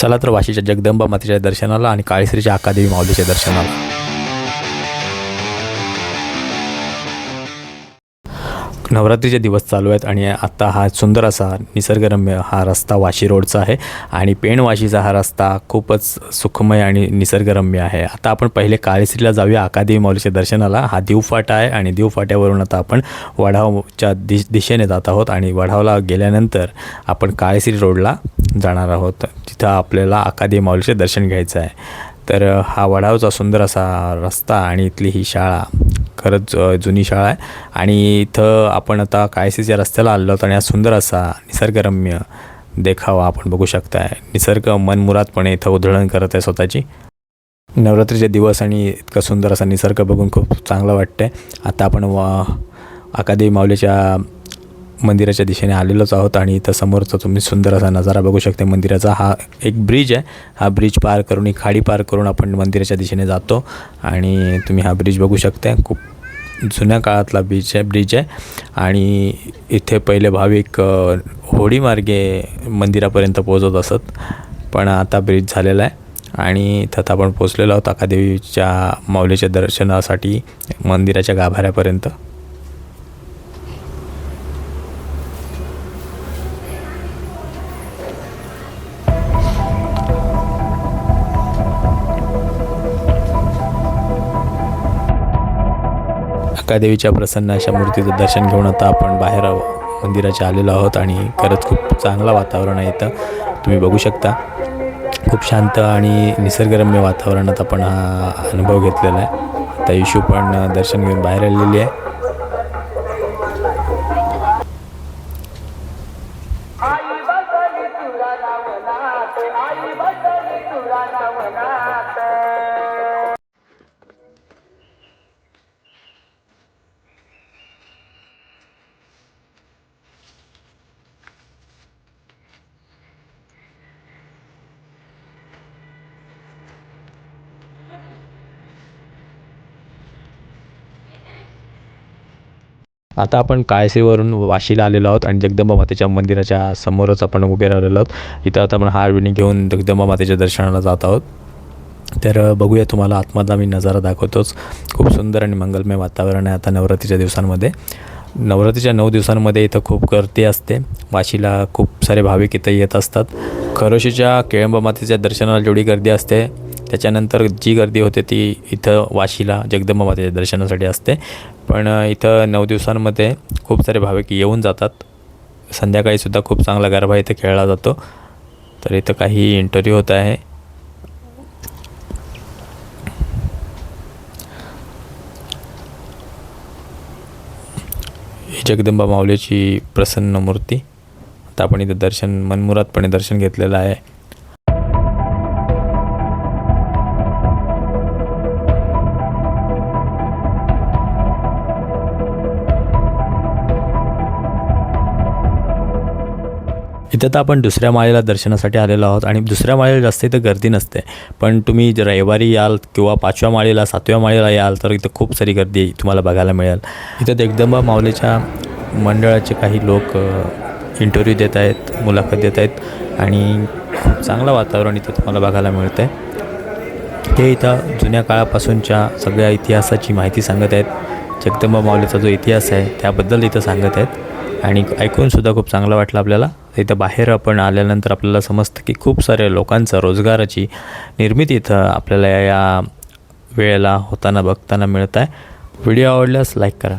चला तर वाशीच्या जगदंबा मातेच्या दर्शनाला आणि काळेश्रीच्या आकादेवी माऊलीच्या दर्शनाला. नवरात्रीचे दिवस चालू आहेत आणि आत्ता हा सुंदर असा निसर्गरम्य हा रस्ता वाशी रोडचा आहे आणि पेण वाशीचा हा रस्ता खूपच सुखमय आणि निसर्गरम्य आहे. आता आपण पहिले काळेश्रीला जाऊया आकादेवी माऊलीच्या दर्शनाला. हा दिवफाटा आहे आणि दिवफाट्यावरून आता आपण वढावच्या दिश दिशेने जात आहोत आणि वढावला गेल्यानंतर आपण काळेश्री रोडला जाणार आहोत. तिथं आपल्याला आकादेवी माऊलीचे दर्शन घ्यायचं आहे. तर हा वडावचा सुंदर असा रस्ता आणि इथली ही शाळा. खरंच जुनी शाळा आहे. आणि इथं आपण आता कायसीच्या रस्त्याला आलो आहोत आणि हा सुंदर असा निसर्गरम्य देखावा आपण बघू शकताय. निसर्ग मनमुरादपणे इथं उधळण करत आहे स्वतःची. नवरात्रीचे दिवस आणि इतका सुंदर असा निसर्ग बघून खूप चांगलं वाटतं आहे आता आपण व अकादेवी माऊलीच्या मंदिराच्या दिशेने आलेलोच आहोत आणि इथं समोरचा तुम्ही सुंदर असा नजारा बघू शकते. मंदिराचा हा एक ब्रिज आहे. हा ब्रिज पार करून ही खाडी पार करून आपण मंदिराच्या दिशेने जातो आणि तुम्ही हा ब्रिज बघू शकता खूप जुन्या काळातला ब्रिज आहे ब्रिज आहे. आणि इथे पहिले भाविक होडीमार्गे मंदिरापर्यंत पोहोचत असत. पण आता ब्रिज झालेला आहे आणि इथं आपण पोचलेलो आहोत अकादेवीच्या माऊलीच्या दर्शनासाठी मंदिराच्या गाभाऱ्यापर्यंत. देवीच्या प्रसन्न अशा मूर्तीचं दर्शन घेऊन आता आपण बाहेर मंदिराच्या आलेलो आहोत आणि खरंच खूप चांगलं वातावरण आहे इथं. तुम्ही बघू शकता. खूप शांत आणि निसर्गरम्य वातावरणात आपण हा अनुभव घेतलेला आहे. आता इशू पण दर्शन घेऊन बाहेर आलेली आहे. आई बसली तुरा नावनात. आता आपण काळसेवरून वाशीला आलेलो आहोत आणि जगदंबा मातेच्या मंदिराच्या समोरच आपण उभे राहिलेलो आहोत. इथं आता आपण हारविणी घेऊन जगदंबा मातेच्या दर्शनाला जात आहोत. तर बघूया तुम्हाला आतमधला मी नजारा दाखवतोच. खूप सुंदर आणि मंगलमय वातावरण आहे आता नवरात्रीच्या दिवसांमध्ये. नवरात्रीच्या नऊ दिवसांमध्ये इथं खूप गर्दी असते. वाशीला खूप सारे भाविक इथं येत असतात. खरोशीच्या केळंबा मातेच्या दर्शनाला जेवढी गर्दी असते त्याच्यानंतर जी गर्दी होते ती इथं वाशीला जगदंबा मातेच्या दर्शनासाठी असते. पण इथं नऊ दिवसांमध्ये खूप सारे भाविक येऊन जातात. संध्याकाळीसुद्धा खूप चांगला गरबा इथे खेळला जातो. तर इथं काही इंटरव्ह्यू होत आहे. ही जगदंबा माऊलीची प्रसन्न मूर्ती. आता आपण इथं दर्शन मनमुरादपणे दर्शन घेतलेलं आहे. इथं तर आपण दुसऱ्या माळेला दर्शनासाठी आलेलो आहोत आणि दुसऱ्या माळेला जास्त इथं गर्दी नसते. पण तुम्ही जर रविवारी याल किंवा पाचव्या माळेला सातव्या माळेला याल तर इथं खूप सारी गर्दी तुम्हाला बघायला मिळेल. इथं जगदंबा माऊलीच्या मंडळाचे काही लोक इंटरव्ह्यू देत आहेत मुलाखत देत आहेत आणि खूप चांगलं वातावरण इथं तुम्हाला बघायला मिळतं आहे ते इथं जुन्या काळापासूनच्या सगळ्या इतिहासाची माहिती सांगत आहेत. जगदंबा माऊलीचा जो इतिहास आहे त्याबद्दल इथं सांगत आहेत. आणि ऐकूनसुद्धा खूप चांगलं वाटलं आपल्याला. इथं बाहेर आपण आल्यानंतर आपल्याला समजतं की खूप साऱ्या लोकांचं रोजगाराची निर्मिती इथं आपल्याला या वेळेला होताना बघताना मिळत आहे. व्हिडिओ आवडल्यास लाईक करा.